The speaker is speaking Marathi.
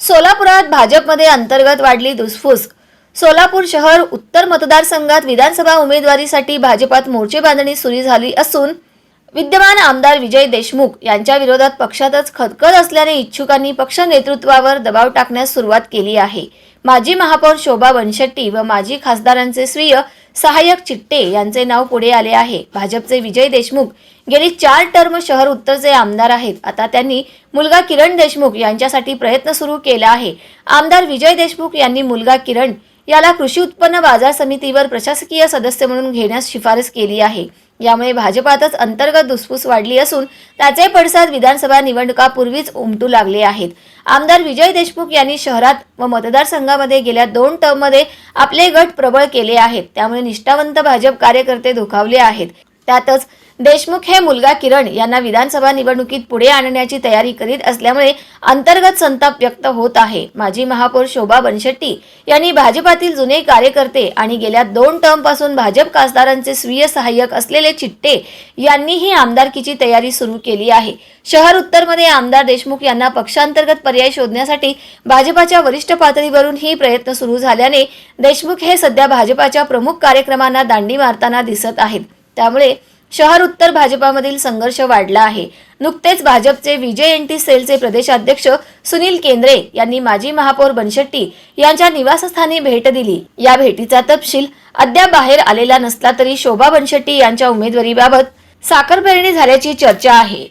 सोलापुरात भाजपमध्ये अंतर्गत वाढली धुसफूस. सोलापूर शहर उत्तर मतदारसंघात विधानसभा उमेदवारीसाठी भाजपात मोर्चे बांधणी सुरू झाली असून विद्यमान आमदार विजय देशमुख यांच्या विरोधात पक्षातच खदखद असल्याने इच्छुकांनी पक्ष नेतृत्वावर दबाव टाकण्यास सुरुवात केली आहे. माजी महापौर शोभा बनशेट्टी व माजी खासदारांचे स्वीय सहाय्यक चिट्टे यांचे नाव पुढे आले आहे. भाजपचे विजय देशमुख गेली चार टर्म शहर उत्तरचे आमदार आहेत. आता त्यांनी मुलगा किरण देशमुख यांच्यासाठी प्रयत्न सुरू केला आहे. आमदार विजय देशमुख यांनी मुलगा किरण याला कृषी उत्पन्न बाजार समितीवर प्रशासकीय सदस्य म्हणून घेण्यास शिफारस केली आहे. यामुळे भाजपातच अंतर्गत धुसफूस वाढली असून त्याचे पडसाद विधानसभा निवडणुकापूर्वीच उमटू लागले आहेत. आमदार विजय देशमुख यांनी शहरात व मतदारसंघामध्ये गेल्या दोन टर्ममध्ये आपले गट प्रबळ केले आहेत. त्यामुळे निष्ठावंत भाजप कार्यकर्ते दुखावले आहेत. त्यातच देशमुख हे मुलगा किरण यांना विधानसभा निवडणुकीत पुढे आणण्याची तयारी करीत असल्यामुळे अंतर्गत संताप व्यक्त होत आहे. माजी महापौर शोभा बनशेट्टी यांनी भाजपातील जुने कार्यकर्ते आणि गेल्या दोन टर्मपासून भाजप खासदारांचे स्वीय सहाय्यक असलेले चिट्टे यांनीही आमदारकीची तयारी सुरू केली आहे. शहर उत्तरमध्ये आमदार देशमुख यांना पक्षांतर्गत पर्याय शोधण्यासाठी भाजपाच्या वरिष्ठ पातळीवरून ही प्रयत्न सुरू झाल्याने देशमुख हे सध्या भाजपाच्या प्रमुख कार्यक्रमांना दांडी मारताना दिसत आहेत. त्यामुळे शहर उत्तर भाजपामधील संघर्ष वाढला आहे. नुकतेच भाजपचे विजय एन टी सेलचे प्रदेशाध्यक्ष सुनील केंद्रे यांनी माजी महापौर बनशेट्टी यांच्या निवासस्थानी भेट दिली. या भेटीचा तपशील अद्याप बाहेर आलेला नसला तरी शोभा बनशेट्टी यांच्या उमेदवारीबाबत साखरपेरणी झाल्याची चर्चा आहे.